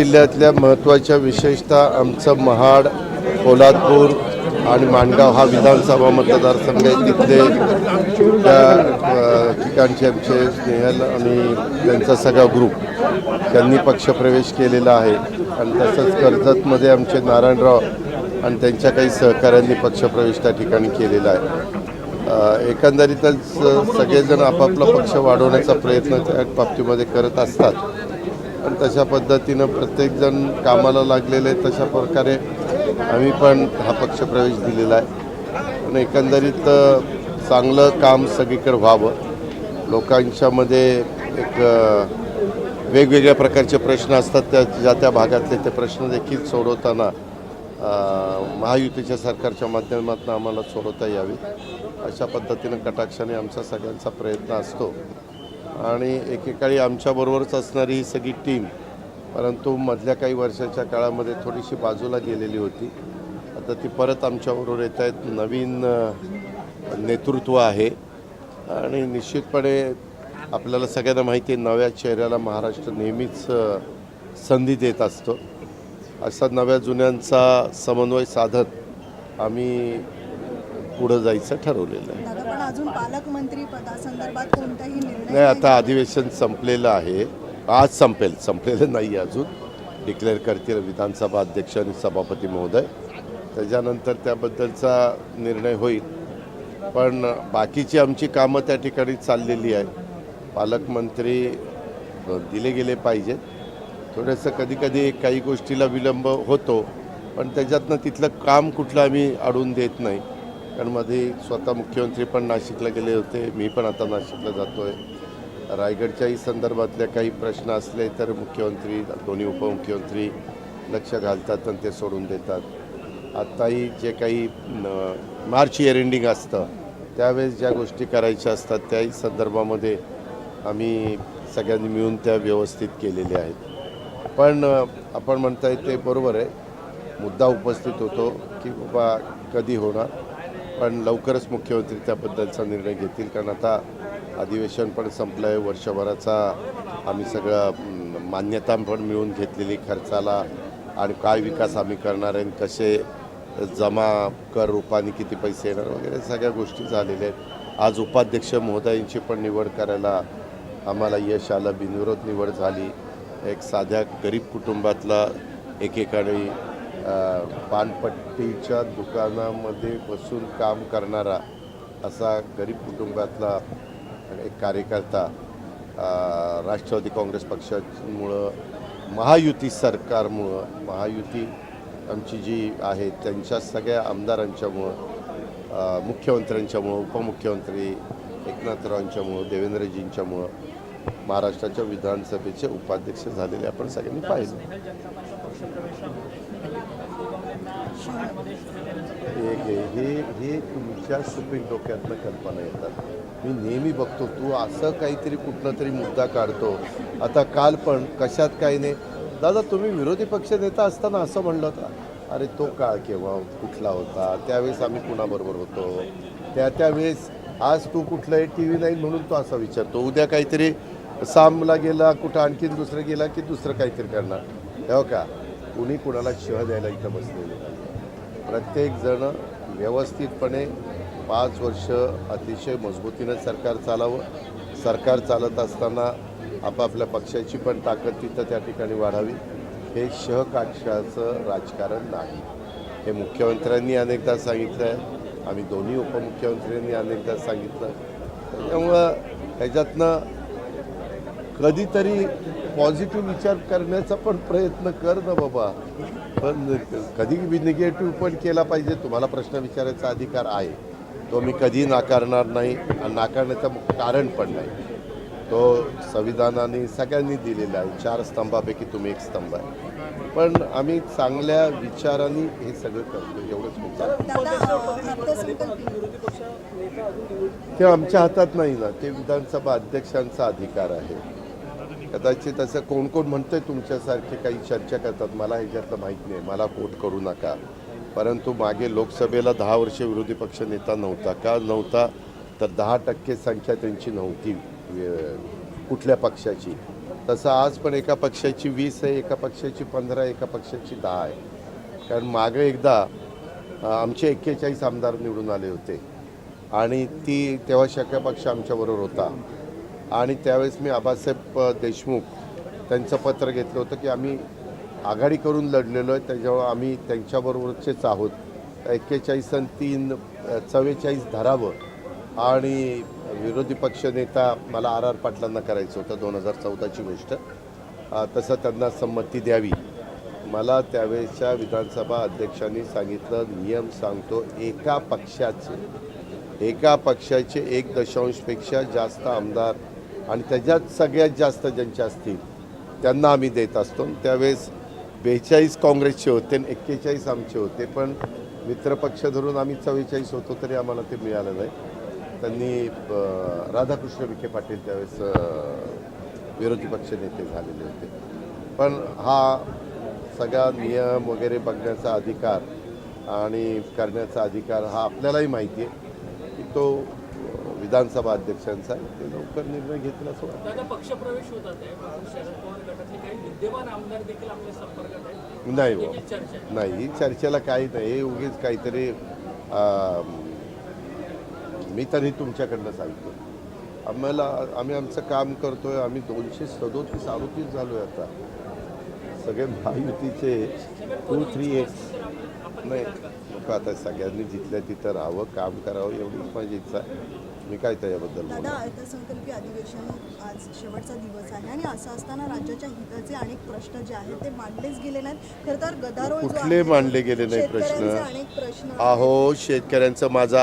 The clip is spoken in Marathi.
जिल्ह्यातल्या महत्त्वाच्या विशेषतः आमचं महाड पोलादपूर आणि माणगाव हा विधानसभा मतदारसंघ आहे. तिथले त्या ठिकाणचे आमचे स्नेहल आणि त्यांचा सगळा ग्रुप त्यांनी पक्षप्रवेश केलेला आहे. आणि तसंच कर्जतमध्ये आमचे नारायणराव आणि त्यांच्या काही सहकाऱ्यांनी पक्षप्रवेश त्या ठिकाणी केलेला आहे. एकंदरीतच सगळेजण आपापला पक्ष वाढवण्याचा प्रयत्न त्या बाबतीमध्ये करत असतात. पण तशा पद्धतीनं प्रत्येकजण कामाला लागलेले तशा प्रकारे आम्ही पण हा पक्ष प्रवेश दिलेला आहे. पण एकंदरीत चांगलं काम सगळीकडे व्हावं. लोकांच्यामध्ये एक वेगवेगळ्या प्रकारचे प्रश्न असतात. त्या ज्या त्या भागातले ते प्रश्न देखील सोडवताना महायुतीच्या सरकारच्या माध्यमातून आम्हाला सोडवता यावी. अशा पद्धतीनं कटाक्षाने आमचा सगळ्यांचा प्रयत्न असतो. आणि एकेकाळी आमच्याबरोबरच असणारी ही सगळी टीम परंतु मधल्या काही वर्षाच्या काळामध्ये थोडीशी बाजूला गेलेली होती. आता ती परत आमच्याबरोबर येत आहेत. नवीन नेतृत्व आहे. आणि निश्चितपणे आपल्याला सगळ्यांना माहिती आहे नव्या चेहऱ्याला महाराष्ट्र नेहमीच संधी देत असतो. असा नव्या जुन्यांचा समन्वय साधत आम्ही पुढं जायचं ठरवलेलं आहे. अजून पालकमंत्री पदासंदर्भात कोणताही निर्णय नाही आता अधिवेशन संपलेलं आहे. आज संपेल. संपलेलं नाही अजून. डिक्लेअर करतील विधानसभा अध्यक्ष आणि सभापती महोदय. त्याच्यानंतर त्याबद्दलचा निर्णय होईल. पण बाकीची आमची कामं त्या ठिकाणी चाललेली आहे पालकमंत्री दिले गेले पाहिजेत थोडंसं कधीकधी काही गोष्टीला विलंब होतो. पण त्याच्यातनं तिथलं काम कुठलं आम्ही अडवून देत नाही. कारण मध्ये स्वतः मुख्यमंत्री पण नाशिकला गेले होते. मी पण आता नाशिकला जातो आहे रायगडच्याही संदर्भातले काही प्रश्न असले तर मुख्यमंत्री दोन्ही उपमुख्यमंत्री लक्ष घालतात आणि ते सोडून देतात. आत्ताही जे काही मार्च इयर एंडिंग असतं त्यावेळेस ज्या गोष्टी करायच्या असतात त्याही संदर्भामध्ये आम्ही सगळ्यांनी मिळून त्या व्यवस्थित केलेल्या आहेत. पण आपण म्हणताय ते बरोबर आहे. मुद्दा उपस्थित होतो की बाबा कधी होणार? पण लवकरच मुख्यमंत्री त्याबद्दलचा निर्णय घेतील कारण आता अधिवेशन पण संपलं आहे वर्षभराचा आम्ही सगळं मान्यता पण मिळून घेतलेली खर्चाला आणि काय विकास आम्ही करणार आहे आणि कसे जमा कर रूपाने किती पैसे येणार वगैरे सगळ्या गोष्टी झालेल्या आहेत. आज उपाध्यक्ष महोदयांची पण निवड करायला आम्हाला यश आलं बिनविरोध निवड झाली. एक साध्या गरीब कुटुंबातला एकेकाळी पानपट्टीच्या दुकानामध्ये बसून काम करणारा असा गरीब कुटुंबातला एक कार्यकर्ता राष्ट्रवादी काँग्रेस पक्षामुळं महायुती सरकारमुळं महायुती आमची जी आहे त्यांच्या सगळ्या आमदारांच्यामुळं मुख्यमंत्र्यांच्यामुळं उपमुख्यमंत्री एकनाथरावांच्यामुळं देवेंद्रजींच्यामुळं महाराष्ट्राच्या विधानसभेचे उपाध्यक्ष झालेले आपण सगळ्यांनी पाहिजे एक हे हे तुमच्या सुपीक डोक्यातनं कल्पना येतात. मी नेहमी बघतो तू असं काहीतरी कुठला तरी मुद्दा काढतो. आता काल पण कशात काही नाही. दादा तुम्ही विरोधी पक्ष नेता असताना असं म्हणलं होतं. अरे तो काळ केव्हा कुठला होता? त्यावेळेस आम्ही कुणाबरोबर होतो? त्या त्यावेळेस आज तू कुठलं आहे टी व्ही नाही म्हणून तो असा विचारतो. उद्या काहीतरी सामला गेला कुठं आणखीन दुसरं गेला की दुसरं काहीतरी करणार. हो का? कुणी कुणाला शिवाय द्यायला इथं बसलेलं? प्रत्येकजण व्यवस्थितपणे पाच वर्ष अतिशय मजबूतीनं सरकार चालावं. सरकार चालत असताना आपापल्या पक्षाची पण ताकद तिथं त्या ठिकाणी वाढावी. हे शहकाक्षाचं राजकारण नाही. हे मुख्यमंत्र्यांनी अनेकदा सांगितलं आहे आम्ही दोन्ही उपमुख्यमंत्र्यांनी अनेकदा सांगितलं. त्यामुळं ह्याच्यातनं कधीतरी पॉझिटिव्ह विचार करण्याचा पण प्रयत्न कर ना बाबा. पण कधी निगेटिव्ह पण केला पाहिजे तुम्हाला प्रश्न विचारायचा अधिकार आहे. तो मी कधी नाकारणार नाही आणि नाकारण्याचं कारण पण नाही. तो संविधानाने सगळ्यांनी दिलेला आहे. चार स्तंभापैकी तुम्ही एक स्तंभ आहे. पण आम्ही चांगल्या विचारांनी हे सगळं करतो एवढंच ते आमच्या हातात नाही ना. ते विधानसभा अध्यक्षांचा अधिकार आहे. कदाचित असं कोण कोण म्हणतंय तुमच्यासारखे काही चर्चा करतात. मला ह्याच्यातलं माहीत नाही. मला कोट करू नका. परंतु मागे लोकसभेला दहा वर्ष विरोधी पक्ष नेता नव्हता. का नव्हता? तर दहा टक्के संख्या त्यांची नव्हती कुठल्या पक्षाची. तसं आज पण एका पक्षाची वीस आहे एका पक्षाची पंधरा एका पक्षाची दहा आहे. कारण मागं एकदा आमचे एक्केचाळीस आमदार निवडून आले होते. आणि ती तेव्हा शक्य पक्ष आमच्याबरोबर होता. आणि त्यावेळेस मी आबासाहेब देशमुख त्यांचं पत्र घेतलं होतं की आम्ही आघाडी करून लढलेलो आहे. त्याच्यामुळं आम्ही त्यांच्याबरोबरचेच आहोत. एक्केचाळीस आणि तीन चव्वेचाळीस धरावं आणि विरोधी पक्षनेता मला आर आर पाटलांना करायचं होतं दोन हजार चौदाची गोष्ट. तसं त्यांना संमती द्यावी. मला त्यावेळेच्या विधानसभा अध्यक्षांनी सांगितलं नियम सांगतो एका पक्षाचे एका पक्षाचे एक दशांशपेक्षा जास्त आमदार आणि त्याच्यात सगळ्यात जास्त ज्यांचे असतील त्यांना आम्ही देत असतो. त्यावेळेस बेचाळीस काँग्रेसचे होते आणि एक्केचाळीस आमचे होते पण मित्रपक्ष धरून आम्ही चव्वेचाळीस होतो तरी आम्हाला ते मिळालं नाही. त्यांनी राधाकृष्ण विखे पाटील त्यावेळेस विरोधी पक्ष नेते झालेले होते. पण हा सगळा नियम वगैरे बघण्याचा अधिकार आणि करण्याचा अधिकार हा आपल्यालाही माहिती आहे की तो विधानसभा अध्यक्षांचा ते लवकर निर्णय घेतील असं वाटतं. पक्षप्रवेश आहे. आहेत? नाही हो. नाही ही चर्चेला काही नाही. उगीच काहीतरी मी तरी तुमच्याकडनं सांगतो. आम्हाला आम्ही आमचं काम करतोय. आम्ही दोनशे सदोतीस आरोपीच झालो आहे आता. सगळे महायुतीचे टू थ्री एट नाही नको आता सगळ्यांनी जिथल्या तिथं राहावं काम करावं एवढीच माझी इच्छा आहे. मी काय त्याच्याबद्दल बोलू दादा अर्थसंकल्पीय अधिवेशन आज शेवटचा दिवस आहे आणि असं असताना राज्याच्या हिताचे अनेक प्रश्न जे आहेत ते मांडलेच गेले नाहीत खरं तर गदारोळ कुठले मांडले गेले नाही प्रश्न? अनेक प्रश्न अहो शेतकऱ्यांचं माझा